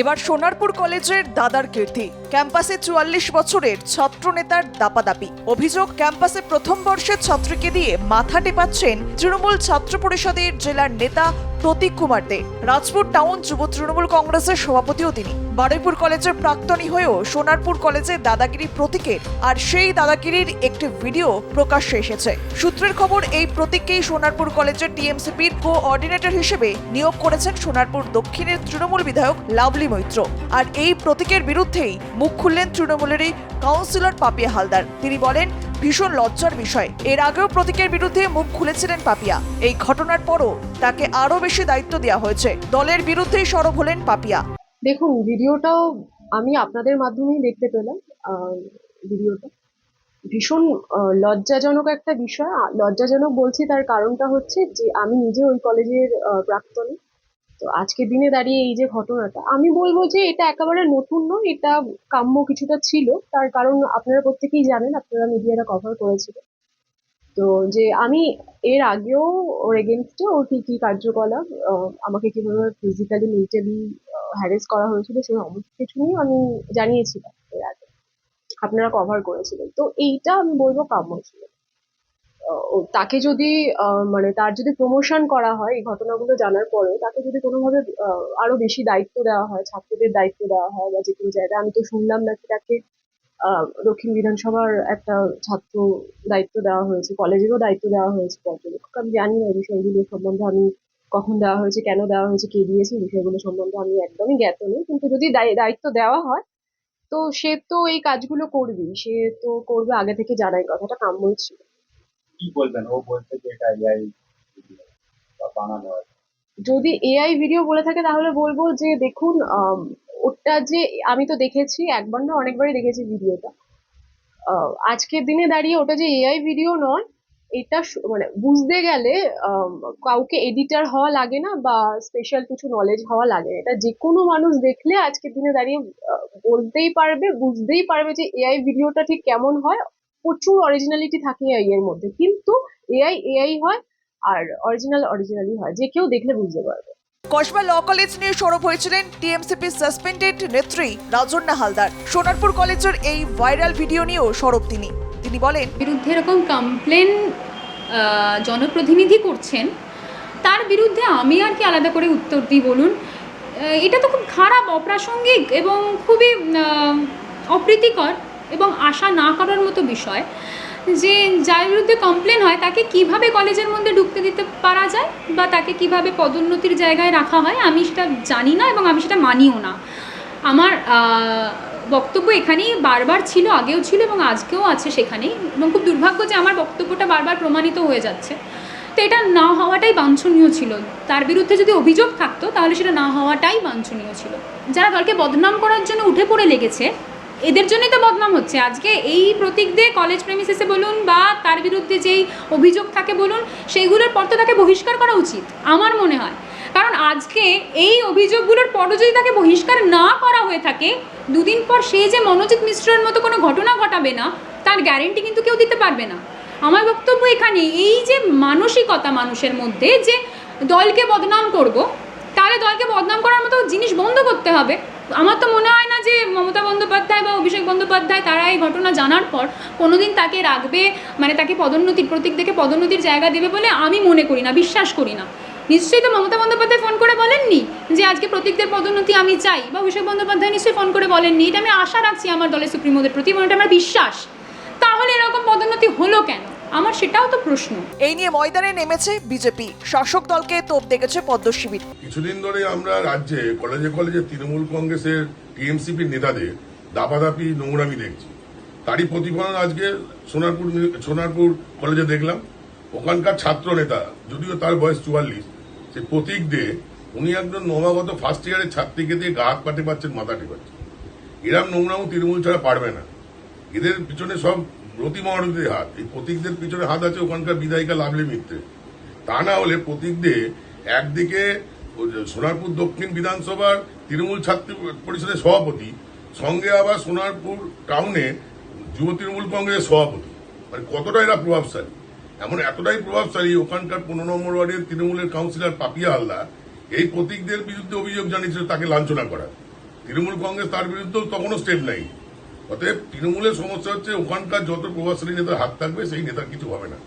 এবার সোনারপুর কলেজের দাদার কীর্তি। ক্যাম্পাসে চুয়াল্লিশ বছরের ছাত্রনেতার দাপাদাপি। অভিযোগ, ক্যাম্পাসে প্রথম বর্ষের ছাত্রীকে দিয়ে মাথা টেপাচ্ছেন তৃণমূল ছাত্র পরিষদের জেলার নেতা প্রতীক কুমার দে রাজপুর টাউন যুব তৃণমূল কংগ্রেসের সভাপতিও তিনি। বারুইপুর কলেজের প্রাক্তনী হয়েও সোনারপুর কলেজে দাদাগিরি প্রতীকের আর সেই দাদাগিরির একটি ভিডিও প্রকাশ্যে এসেছে। সূত্রের খবর, এই প্রতীককেই সোনারপুর কলেজের টিএমসিপির কোঅর্ডিনেটর হিসেবে নিয়োগ করেছেন সোনারপুর দক্ষিণের তৃণমূল বিধায়ক লাভলি মৈত্র। আর এই প্রতীকের বিরুদ্ধেই মুখ খুললেন তৃণমূলেরই কাউন্সিলর পাপিয়া হালদার। তিনি বলেন ভীষণ লজ্জার বিষয়। এর আগেও প্রতীকের বিরুদ্ধে মুখ খুলেছিলেন পাপিয়া। এই ঘটনার পরও তাকে আরও বেশি দায়িত্ব দেওয়া হয়েছে। দলের বিরুদ্ধেই সরব হলেন পাপিয়া। দেখুন, ভিডিওটাও আমি আপনাদের মাধ্যমেই দেখতে পেলাম ভিডিওটা। ভীষণ লজ্জাজনক একটা বিষয়। লজ্জাজনক বলছি তার কারণটা হচ্ছে যে আমি নিজে ওই কলেজের প্রাক্তনী। তো আজকের দিনে দাঁড়িয়ে এই যে ঘটনাটা, আমি বলব যে এটা একেবারে নতুন নয়, এটা কাম্য কিছুটা ছিল। তার কারণ আপনারা প্রত্যেকেই জানেন, আপনারা মিডিয়াটা কভার করেছিলেন। তো যে আমি এর আগেও ওর এগেনস্টে ওর কি কি কার্যকলাপ আমাকে কীভাবে ফিজিক্যালি মেন্টালি হ্যারেস করা হয়েছিল সেই সমস্ত কিছু নিয়ে আমি জানিয়েছিলাম এর আগে। আপনারা কভার করেছিলেন। তো এইটা আমি বলব কাম্য ছিল। তাকে যদি মানে তার যদি প্রমোশন করা হয় এই ঘটনাগুলো জানার পরে তাকে যদি কোনোভাবে আরও বেশি দায়িত্ব দেওয়া হয়, ছাত্রদের দায়িত্ব দেওয়া হয় বা যে কোনো জায়গায়, আমি তো শুনলাম নাকি তাকে দক্ষিণ বিধানসভার একটা ছাত্র দায়িত্ব দেওয়া হয়েছে, কলেজেরও দায়িত্ব দেওয়া হয়েছে পর্যবেক্ষক। আমি জানি না এই বিষয়গুলো সম্বন্ধে আমি কখন দেওয়া হয়েছে, কেন দেওয়া হয়েছে, কে দিয়েছে বিষয়গুলো সম্বন্ধে আমি একদমই জ্ঞাত নই। কিন্তু যদি দায়- দায়িত্ব দেওয়া হয়, তো সে তো এই কাজগুলো করবেই, সে তো করবে, আগে থেকে জানাই কথাটা কাম্যই ছিল। কি বলবেন? ও বলছে যে এটা এআই বা বানানো যদি এআই ভিডিও বলে থাকে, তাহলে বলব যে দেখুন ওটা যে আমি তো দেখেছি, একবার না অনেকবারই দেখেছি ভিডিওটা। আজকের দিনে দাঁড়িয়ে ওটা যে এআই ভিডিও নয়, এটা মানে বুঝতে গেলে কাউকে এডিটার হওয়া লাগে না বা স্পেশাল কিছু নলেজ হওয়া লাগে না। এটা যে কোনো মানুষ দেখলে আজকের দিনে দাঁড়িয়ে বলতেই পারবে, বুঝতেই পারবে যে এআই ভিডিওটা ঠিক কেমন হয়। প্রচুর অরিজিনালিটি থাকে এআই এর মধ্যে। কিন্তু এআই এআই হয় আর অরিজিনাল অরিজিনালি হয়। যে কেউ দেখলে বুঝতে পারবে। কসবা ল কলেজ নিয়ে সরব হয়েছিলেন টিএমসিপি সাসপেন্ডেড নেত্রী রাজন্না হালদার। সোনারপুর কলেজের এই ভাইরাল ভিডিও নিয়েও সরব তিনি। তিনি বলেন বিরুদ্ধে এরকম কমপ্লেন জনপ্রতিনিধি করছেন তার বিরুদ্ধে আমি আর কি আলাদা করে উত্তর দিই বলুন? এটা তো খুব খারাপ অপ্রাসঙ্গিক এবং খুবই অপ্রীতিকর। এবং আশা না করার মতো বিষয় যে যার বিরুদ্ধে কমপ্লেন হয়, তাকে কীভাবে কলেজের মধ্যে ঢুকতে দিতে পারা যায় বা তাকে কীভাবে পদোন্নতির জায়গায় রাখা হয়, আমি সেটা জানি না এবং আমি সেটা মানিও না। আমার বক্তব্য এখানেই বারবার ছিল, আগেও ছিল এবং আজকেও আছে সেখানেই এবং খুব দুর্ভাগ্য যে আমার বক্তব্যটা বারবার প্রমাণিত হয়ে যাচ্ছে। তো এটা না হওয়াটাই বাঞ্ছনীয় ছিল। তার বিরুদ্ধে যদি অভিযোগ থাকতো, তাহলে সেটা না হওয়াটাই বাঞ্ছনীয় ছিল। যারা দলকে বদনাম করার জন্য উঠে পড়ে লেগেছে এদের জন্যই তো বদনাম হচ্ছে। আজকে এই প্রতীক দিয়ে কলেজ প্রেমিসেসে বলুন বা তার বিরুদ্ধে যেই অভিযোগ থাকে বলুন, সেইগুলোর পর তো তাকে বহিষ্কার করা উচিত, আমার মনে হয়। কারণ আজকে এই অভিযোগগুলোর পরও যদি তাকে বহিষ্কার না করা হয়ে থাকে, দুদিন পর সে যে মনোজিৎ মিশ্রের মতো কোনো ঘটনা ঘটাবে না, তার গ্যারেন্টি কিন্তু কেউ দিতে পারবে না। আমার বক্তব্য এখানে, এই যে মানসিকতা মানুষের মধ্যে যে দলকে বদনাম করব, তাহলে দলকে বদনাম করার মতো জিনিস বন্ধ করতে হবে। আমার তো মনে হয় না যে মমতা বন্দ্যোপাধ্যায় বা অভিষেক বন্দ্যোপাধ্যায় তারা এই ঘটনা জানার পর কোনোদিন তাকে রাখবে মানে তাকে পদোন্নতির প্রতীক দেখে পদোন্নতির জায়গা দেবে বলে আমি মনে করি না, বিশ্বাস করি না। নিশ্চয়ই তো মমতা বন্দ্যোপাধ্যায় ফোন করে বলেননি যে আজকে প্রতীকদের পদোন্নতি আমি চাই বা অভিষেক বন্দ্যোপাধ্যায় নিশ্চয়ই ফোন করে বলেননি, এটা আমি আশা রাখছি আমার দলের সুপ্রিমোদের প্রতি এবং এটা আমার বিশ্বাস। তাহলে এরকম পদোন্নতি হলো কেন? আমার সেটাও তো প্রশ্ন। এই নিয়ে ময়দানে নেমেছে বিজেপি। শাসক দলকে তোপ দেখেছে পদ্ম শিবির। কিছুদিন ধরে আমরা রাজ্যে কলেজে কলেজে তৃণমূল কংগ্রেসের টিএমসিপির নেতাদের দাপাদাপি নোংরামি দেখছি। তারই প্রতিফলন আজকে সোনারপুর সোনারপুর কলেজে দেখলাম। ওখানকার ছাত্র নেতা যদিও তার বয়স চুয়াল্লিশ সে প্রতীক দে উনি একজন নবাগত ফার্স্ট ইয়ারের ছাত্রীকে দিয়ে গা হাত পাটে পাচ্ছেন মাথা টেপাচ্ছেন। এরম নোংরামও তৃণমূল ছাড়া পারবে না। এদের পিছনে সব রতি মহারতীর হাত। এই প্রতীকদের পিছনে হাত আছে ওখানকার বিধায়িকা লাভলি মিত্রে। তা না হলে প্রতীক দে একদিকে সোনারপুর দক্ষিণ বিধানসভার তৃণমূল ছাত্র পরিষদের সভাপতি, সঙ্গে আবার সোনারপুর টাউনে যুব তৃণমূল কংগ্রেসের সভাপতি। মানে কতটা এরা প্রভাবশালী? এমন এতটাই প্রভাবশালী ওখানকার পনেরো নম্বর ওয়ার্ডের তৃণমূলের কাউন্সিলর পাপিয়া হালদার, এই প্রতীকদের বিরুদ্ধে অভিযোগ জানিয়েছিল তাকে লাঞ্ছনা করা। তৃণমূল কংগ্রেস তার বিরুদ্ধেও তখনও স্টেপ নেই অতএব তৃণমূলের সমস্যা হচ্ছে ওখানকার যত প্রভাবশালী নেতার হাত থাকবে, সেই নেতার কিছু হবে না।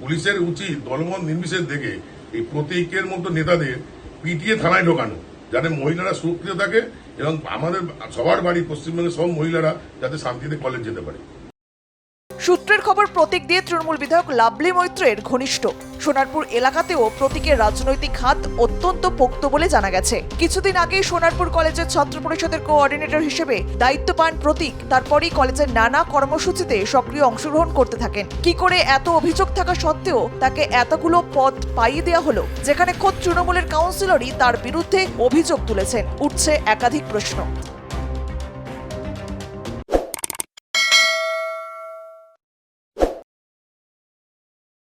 পুলিশের উচিত দলমত নির্বিশেষ দেখে এই প্রতীকের মতো নেতাদের পিটিয়ে থানায় ঢোকানো, যাতে মহিলারা সুরক্ষিত থাকে এবং আমাদের সবার বাড়ি, পশ্চিমবঙ্গের সব মহিলারা যাতে শান্তিতে কলেজ যেতে পারে। সূত্রের খবর, প্রতীক দিয়ে তৃণমূল বিধায়ক লাভলি মৈত্রের ঘনিষ্ঠ। সোনারপুর এলাকাতেও প্রতীকের রাজনৈতিক হাত অত্যন্ত পোক্ত বলে জানা গেছে। কিছুদিন আগেই সোনারপুর কলেজের ছাত্র পরিষদের কোঅর্ডিনেটর হিসেবে দায়িত্ব পান প্রতীক। তারপরই কলেজের নানা কর্মসূচিতে সক্রিয় অংশগ্রহণ করতে থাকেন। কি করে এত অভিযোগ থাকা সত্ত্বেও তাকে এতগুলো পদ পাইয়ে দেওয়া হলো, যেখানে খোদ তৃণমূলের কাউন্সিলরই তার বিরুদ্ধে অভিযোগ তুলেছেন, উঠছে একাধিক প্রশ্ন।